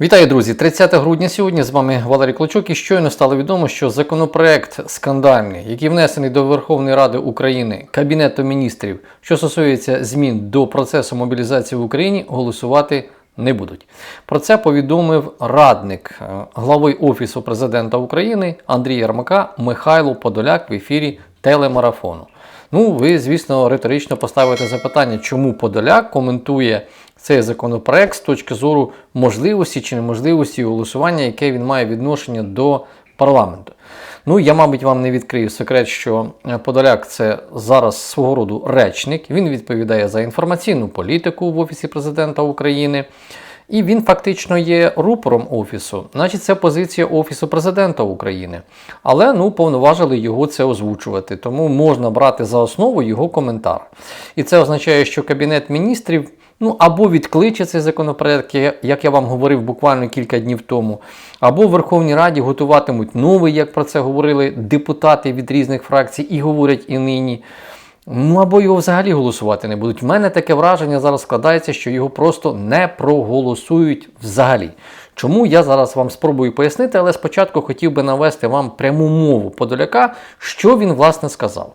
Вітаю, друзі! 30 грудня сьогодні з вами Валерій Клочок. І щойно стало відомо, що законопроект скандальний, який внесений до Верховної Ради України Кабінетом міністрів, що стосується змін до процесу мобілізації в Україні, голосувати не будуть. Про це повідомив радник е, глави Офісу президента України Андрій Ярмака Михайло Подоляк в ефірі телемарафону. Ну, ви, звісно, риторично поставите запитання, чому Подоляк коментує цей законопроект з точки зору можливості чи неможливості голосування, яке він має відношення до парламенту. Ну, я, мабуть, вам не відкрию секрет, що Подоляк це зараз свого роду речник. Він відповідає за інформаційну політику в Офісі президента України. І він фактично є рупором офісу, значить, це позиція Офісу президента України. Але ну, повноважили його це озвучувати, тому можна брати за основу його коментар. І це означає, що Кабінет міністрів ну, або відкличе цей законопроект, як я вам говорив буквально кілька днів тому, або в Верховній Раді готуватимуть новий, як про це говорили депутати від різних фракцій, і говорять і нині. Ну або його взагалі голосувати не будуть. В мене таке враження зараз складається, що його просто не проголосують взагалі. Чому я зараз вам спробую пояснити, але спочатку хотів би навести вам пряму мову Подоляка, що він власне сказав.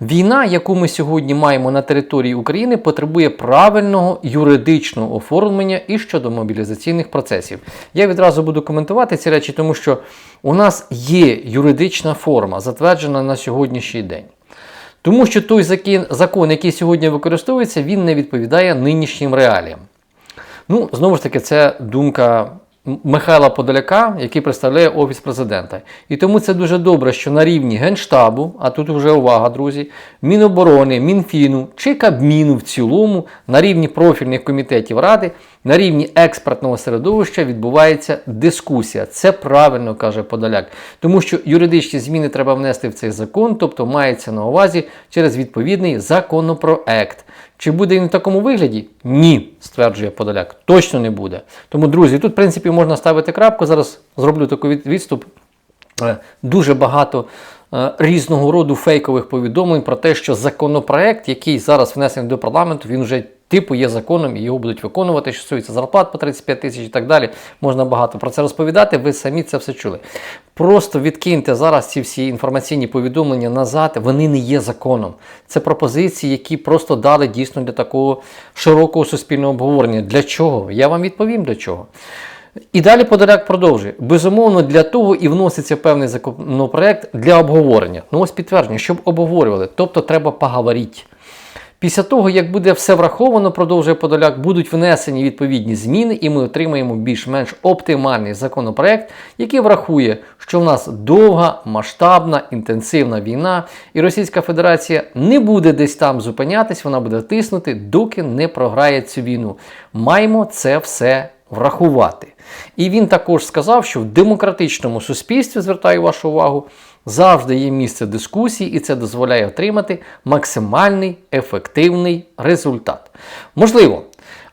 Війна, яку ми сьогодні маємо на території України, потребує правильного юридичного оформлення і щодо мобілізаційних процесів. Я відразу буду коментувати ці речі, тому що у нас є юридична форма, затверджена на сьогоднішній день. Тому що той закон, який сьогодні використовується, він не відповідає нинішнім реаліям. Ну, знову ж таки, це думка Михайла Подоляка, який представляє Офіс президента. І тому це дуже добре, що на рівні Генштабу, а тут вже увага, друзі, Міноборони, Мінфіну чи Кабміну в цілому, на рівні профільних комітетів Ради, на рівні експертного середовища відбувається дискусія. Це правильно каже Подоляк. Тому що юридичні зміни треба внести в цей закон, тобто мається на увазі через відповідний законопроект. Чи буде він в такому вигляді? Ні, стверджує Подоляк. Точно не буде. Тому, друзі, тут, в принципі, можна ставити крапку. Зараз зроблю такий відступ. Е, дуже багато е, різного роду фейкових повідомлень про те, що законопроект, який зараз внесений до парламенту, він вже типу є законом і його будуть виконувати, що стосується зарплат по 35 тисяч і так далі. Можна багато про це розповідати. Ви самі це все чули. Просто відкиньте зараз ці всі інформаційні повідомлення назад, вони не є законом. Це пропозиції, які просто дали дійсно для такого широкого суспільного обговорення. Для чого? Я вам відповім для чого. І далі Подоляк продовжує. Безумовно, для того і вноситься певний законопроект для обговорення. Ну ось підтвердження, щоб обговорювали. Тобто треба поговорити. Після того, як буде все враховано, продовжує Подоляк, будуть внесені відповідні зміни, і ми отримаємо більш-менш оптимальний законопроект, який врахує, що в нас довга, масштабна, інтенсивна війна, і Російська Федерація не буде десь там зупинятись, вона буде тиснути, доки не програє цю війну. Маємо це все врахувати. І він також сказав, що в демократичному суспільстві, звертаю вашу увагу, завжди є місце дискусії, і це дозволяє отримати максимальний ефективний результат. Можливо.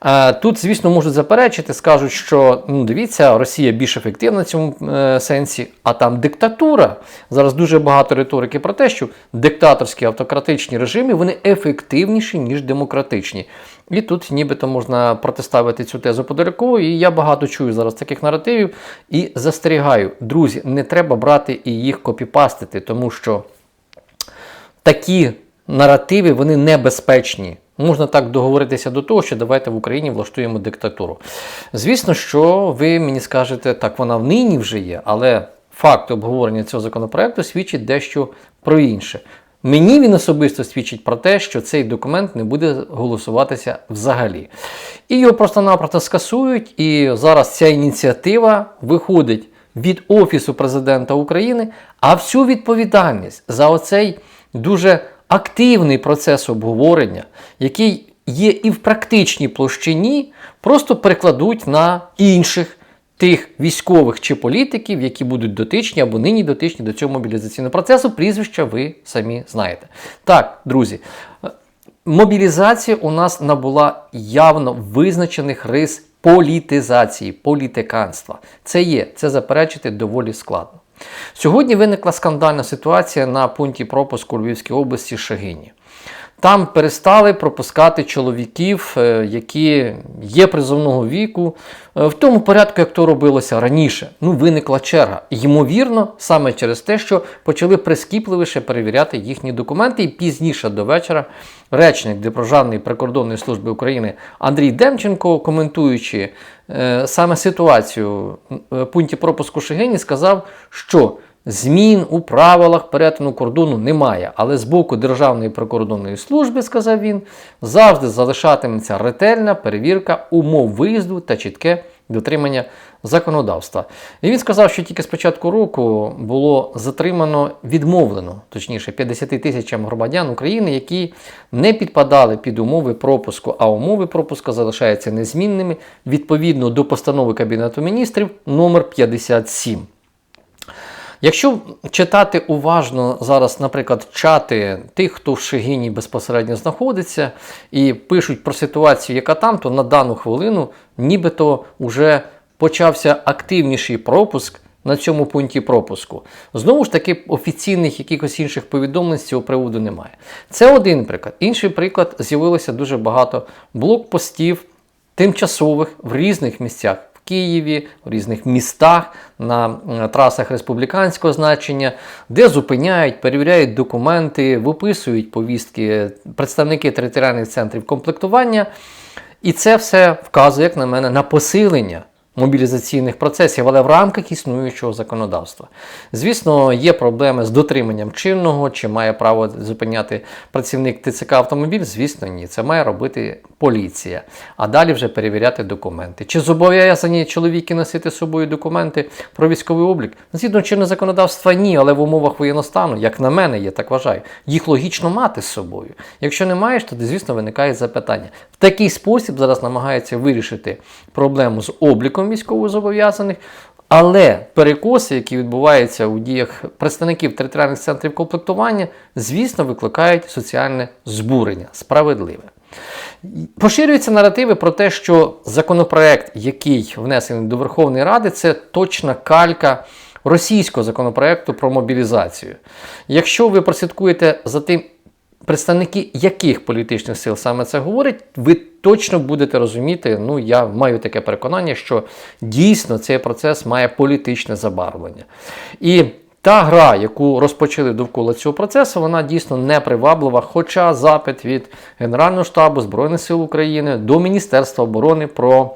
Е, тут, звісно, можуть заперечити, скажуть, що ну, дивіться, Росія більш ефективна в цьому е, сенсі, а там диктатура. Зараз дуже багато риторики про те, що диктаторські автократичні режими вони ефективніші, ніж демократичні. І тут нібито можна протиставити цю тезу Подолякову, і я багато чую зараз таких наративів і застерігаю, друзі, не треба брати і їх копіпастити, тому що такі наративи вони небезпечні. Можна так договоритися до того, що давайте в Україні влаштуємо диктатуру. Звісно, що ви мені скажете, так вона в нині вже є, але факт обговорення цього законопроекту свідчить дещо про інше. Мені він особисто свідчить про те, що цей документ не буде голосуватися взагалі. І його просто-напросто скасують, і зараз ця ініціатива виходить від Офісу президента України, а всю відповідальність за оцей дуже активний процес обговорення, який є і в практичній площині, просто перекладуть на інших тих військових чи політиків, які будуть дотичні або нині дотичні до цього мобілізаційного процесу. Прізвища ви самі знаєте. Так, друзі. Мобілізація у нас набула явно визначених рис політизації, політиканства. Це є, це заперечити доволі складно. Сьогодні виникла скандальна ситуація на пункті пропуску у Львівській області Шагині. Там перестали пропускати чоловіків, е, які є призовного віку, е, в тому порядку, як то робилося раніше. Ну, виникла черга. Ймовірно, саме через те, що почали прискіпливіше перевіряти їхні документи, і пізніше до вечора речник Державної прикордонної служби України Андрій Демченко, коментуючи е, саме ситуацію в пункті пропуску Шегині, сказав, що Змін у правилах перетину кордону немає, але з боку Державної прикордонної служби, сказав він, завжди залишатиметься ретельна перевірка умов виїзду та чітке дотримання законодавства. І він сказав, що тільки з початку року було затримано, відмовлено, точніше, 50 тисячам громадян України, які не підпадали під умови пропуску, а умови пропуску залишаються незмінними відповідно до постанови Кабінету міністрів номер 57. Якщо читати уважно зараз, наприклад, чати тих, хто в Шегині безпосередньо знаходиться, і пишуть про ситуацію, яка там, то на дану хвилину нібито вже почався активніший пропуск на цьому пункті пропуску. Знову ж таки, офіційних якихось інших повідомлень з цього приводу немає. Це один приклад. Інший приклад з'явилося дуже багато блокпостів тимчасових в різних місцях. Києві, в різних містах, на е, трасах республіканського значення, де зупиняють, перевіряють документи, виписують повістки представники територіальних центрів комплектування. І це все вказує, як на мене, на посилення мобілізаційних процесів, але в рамках існуючого законодавства. Звісно, є проблеми з дотриманням чинного, чи має право зупиняти працівник ТЦК автомобіль. Звісно, ні. Це має робити поліція. А далі вже перевіряти документи. Чи зобов'язані чоловіки носити з собою документи про військовий облік? Згідно чинного законодавства, ні, але в умовах воєнного стану, як на мене, я так вважаю, їх логічно мати з собою. Якщо не маєш, тоді, звісно, виникає запитання. В такий спосіб зараз намагаються вирішити проблему з обліком військовозобов'язаних, але перекоси, які відбуваються у діях представників територіальних центрів комплектування, звісно, викликають соціальне збурення, справедливе. Поширюються наративи про те, що законопроект, який внесений до Верховної Ради, це точна калька російського законопроекту про мобілізацію. Якщо ви прослідкуєте за тим, представники яких політичних сил саме це говорять, ви точно будете розуміти, ну я маю таке переконання, що дійсно цей процес має політичне забарвлення. І та гра, яку розпочали довкола цього процесу, вона дійсно не приваблива. Хоча запит від Генерального штабу Збройних сил України до Міністерства оборони про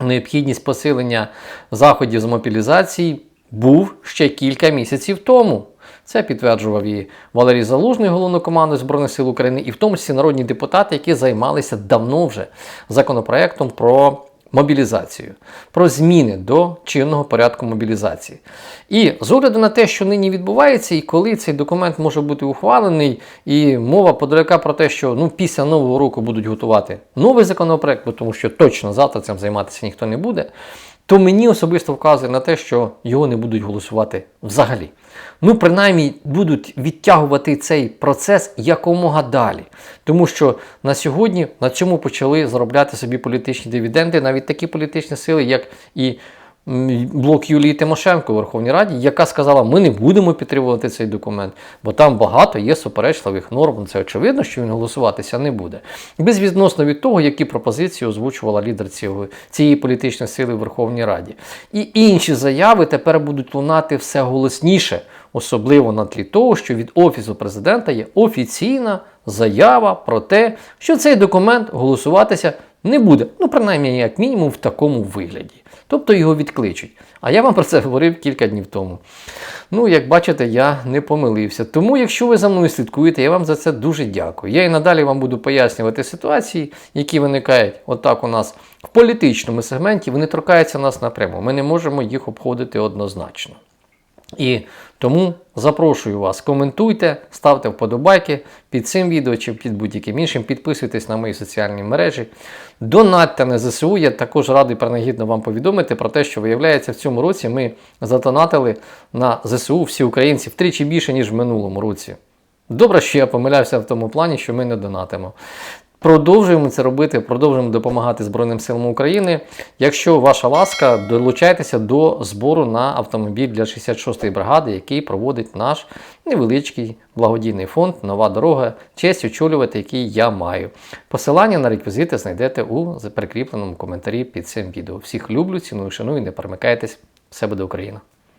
необхідність посилення заходів з мобілізації був ще кілька місяців тому. Це підтверджував і Валерій Залужний, головнокомандуючий Збройних сил України, і в тому числі народні депутати, які займалися давно вже законопроектом про мобілізацію, про зміни до чинного порядку мобілізації. І з огляду на те, що нині відбувається, і коли цей документ може бути ухвалений, і мова подалека про те, що ну, після нового року будуть готувати новий законопроект, бо тому що точно завтра цим займатися ніхто не буде то мені особисто вказує на те, що його не будуть голосувати взагалі. Ну, принаймні, будуть відтягувати цей процес якомога далі. Тому що на сьогодні на цьому почали заробляти собі політичні дивіденди, навіть такі політичні сили, як і блок Юлії Тимошенко у Верховній Раді, яка сказала, ми не будемо підтримувати цей документ, бо там багато є суперечливих норм. Це очевидно, що він голосуватися не буде. Безвідносно від того, які пропозиції озвучувала лідер цієї політичної сили в Верховній Раді. І інші заяви тепер будуть лунати все голосніше, особливо на тлі того, що від Офісу президента є офіційна заява про те, що цей документ голосуватися не буде. Ну, принаймні, як мінімум, в такому вигляді. Тобто його відкличуть. А я вам про це говорив кілька днів тому. Ну, як бачите, я не помилився. Тому, якщо ви за мною слідкуєте, я вам за це дуже дякую. Я і надалі вам буду пояснювати ситуації, які виникають отак у нас в політичному сегменті, вони торкаються нас напряму. Ми не можемо їх обходити однозначно. І тому запрошую вас, коментуйте, ставте вподобайки під цим відео чи під будь-яким іншим. Підписуйтесь на мої соціальні мережі. Донатьте на ЗСУ. Я також радий принагідно вам повідомити про те, що виявляється, в цьому році ми задонатили на ЗСУ всі українці втричі більше, ніж в минулому році. Добре, що я помилявся в тому плані, що ми не донатимо. Продовжуємо це робити, продовжуємо допомагати Збройним силам України. Якщо ваша ласка, долучайтеся до збору на автомобіль для 66-ї бригади, який проводить наш невеличкий благодійний фонд Нова дорога, честь очолювати, який я маю. Посилання на реквізити знайдете у прикріпленому коментарі під цим відео. Всіх люблю, ціную, шаную, не перемикайтесь. Все буде Україна!